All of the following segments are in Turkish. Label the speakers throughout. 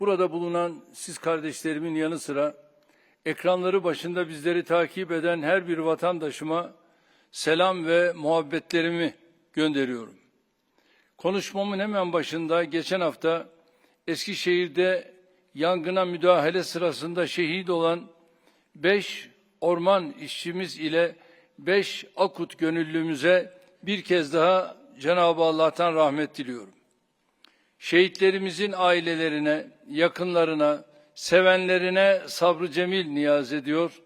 Speaker 1: Burada bulunan siz kardeşlerimin yanı sıra ekranları başında bizleri takip eden her bir vatandaşıma selam ve muhabbetlerimi gönderiyorum. Konuşmamın hemen başında geçen hafta Eskişehir'de yangına müdahale sırasında şehit olan beş orman işçimiz ile beş akut gönüllümüze bir kez daha Cenab-ı Allah'tan rahmet diliyorum. Şehitlerimizin ailelerine, yakınlarına, sevenlerine sabrı cemil niyaz ediyor.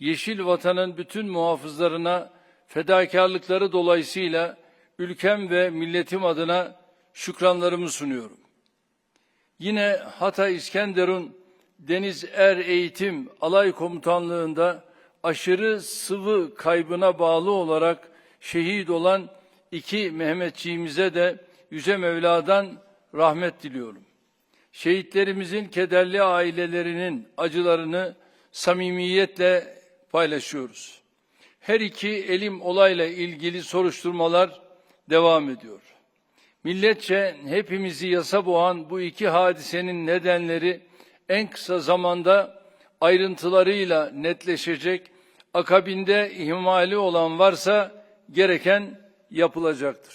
Speaker 1: Yeşil vatanın bütün muhafızlarına fedakarlıkları dolayısıyla ülkem ve milletim adına şükranlarımı sunuyorum. Yine Hatay İskenderun Deniz Er Eğitim Alay Komutanlığı'nda aşırı sıvı kaybına bağlı olarak şehit olan iki Mehmetçiğimize de Yüce Mevla'dan rahmet diliyorum. Şehitlerimizin kederli ailelerinin acılarını samimiyetle paylaşıyoruz. Her iki elim olayla ilgili soruşturmalar devam ediyor. Milletçe hepimizi yasa boğan bu iki hadisenin nedenleri en kısa zamanda ayrıntılarıyla netleşecek. Akabinde ihmali olan varsa gereken yapılacaktır.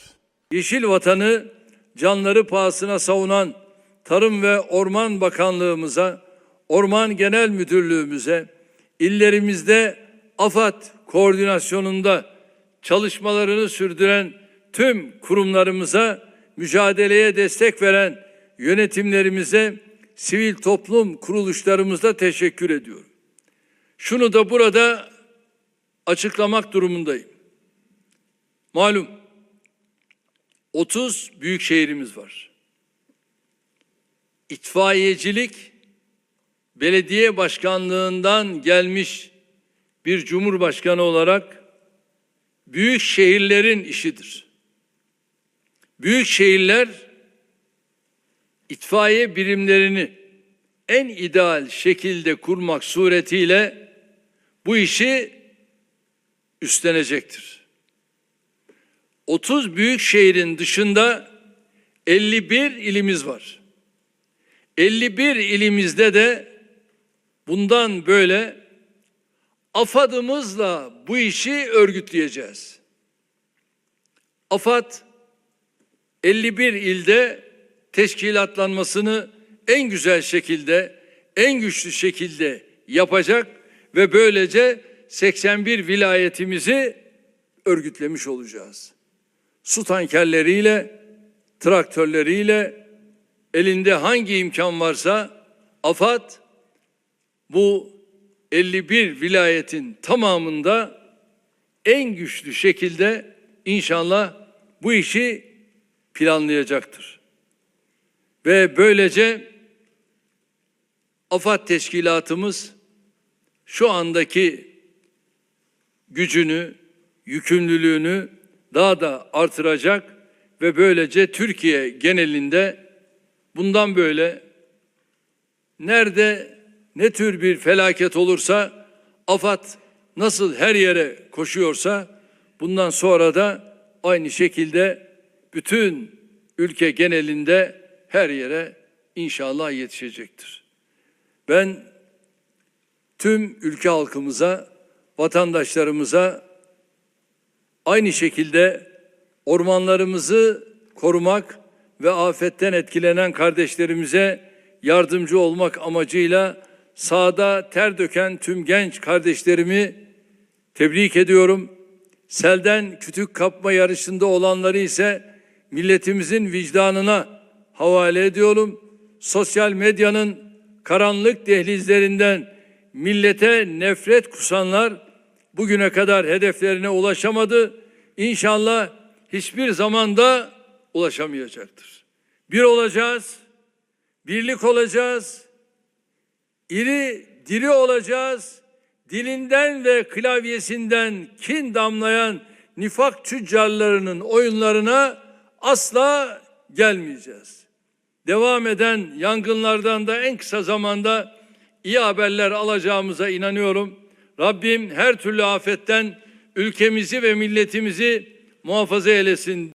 Speaker 1: Yeşil vatanı canları pahasına savunan Tarım ve Orman Bakanlığımıza, Orman Genel Müdürlüğümüze, illerimizde AFAD koordinasyonunda çalışmalarını sürdüren tüm kurumlarımıza, mücadeleye destek veren yönetimlerimize, sivil toplum kuruluşlarımıza teşekkür ediyorum. Şunu da burada açıklamak durumundayım. Malum 30 büyük şehrimiz var. İtfaiyecilik belediye başkanlığından gelmiş bir cumhurbaşkanı olarak büyük şehirlerin işidir. Büyük şehirler itfaiye birimlerini en ideal şekilde kurmak suretiyle bu işi üstlenecektir. 30 büyük şehrin dışında 51 ilimiz var. 51 ilimizde de bundan böyle AFAD'ımızla bu işi örgütleyeceğiz. AFAD 51 ilde teşkilatlanmasını en güzel şekilde, en güçlü şekilde yapacak ve böylece 81 vilayetimizi örgütlemiş olacağız. Su tankerleriyle, traktörleriyle, elinde hangi imkan varsa AFAD bu 51 vilayetin tamamında en güçlü şekilde inşallah bu işi planlayacaktır. Ve böylece AFAD teşkilatımız şu andaki gücünü, yükümlülüğünü daha da artıracak ve böylece Türkiye genelinde bundan böyle nerede ne tür bir felaket olursa AFAD nasıl her yere koşuyorsa bundan sonra da aynı şekilde bütün ülke genelinde her yere inşallah yetişecektir. Ben tüm ülke halkımıza, vatandaşlarımıza aynı şekilde ormanlarımızı korumak ve afetten etkilenen kardeşlerimize yardımcı olmak amacıyla sahada ter döken tüm genç kardeşlerimi tebrik ediyorum. Selden kütük kapma yarışında olanları ise milletimizin vicdanına havale ediyorum. Sosyal medyanın karanlık dehlizlerinden millete nefret kusanlar bugüne kadar hedeflerine ulaşamadı. İnşallah hiçbir zamanda ulaşamayacaktır. Bir olacağız, birlik olacağız, iri diri olacağız. Dilinden ve klavyesinden kin damlayan nifak tüccarlarının oyunlarına asla gelmeyeceğiz. Devam eden yangınlardan da en kısa zamanda iyi haberler alacağımıza inanıyorum. Rabbim her türlü afetten ülkemizi ve milletimizi muhafaza eylesin.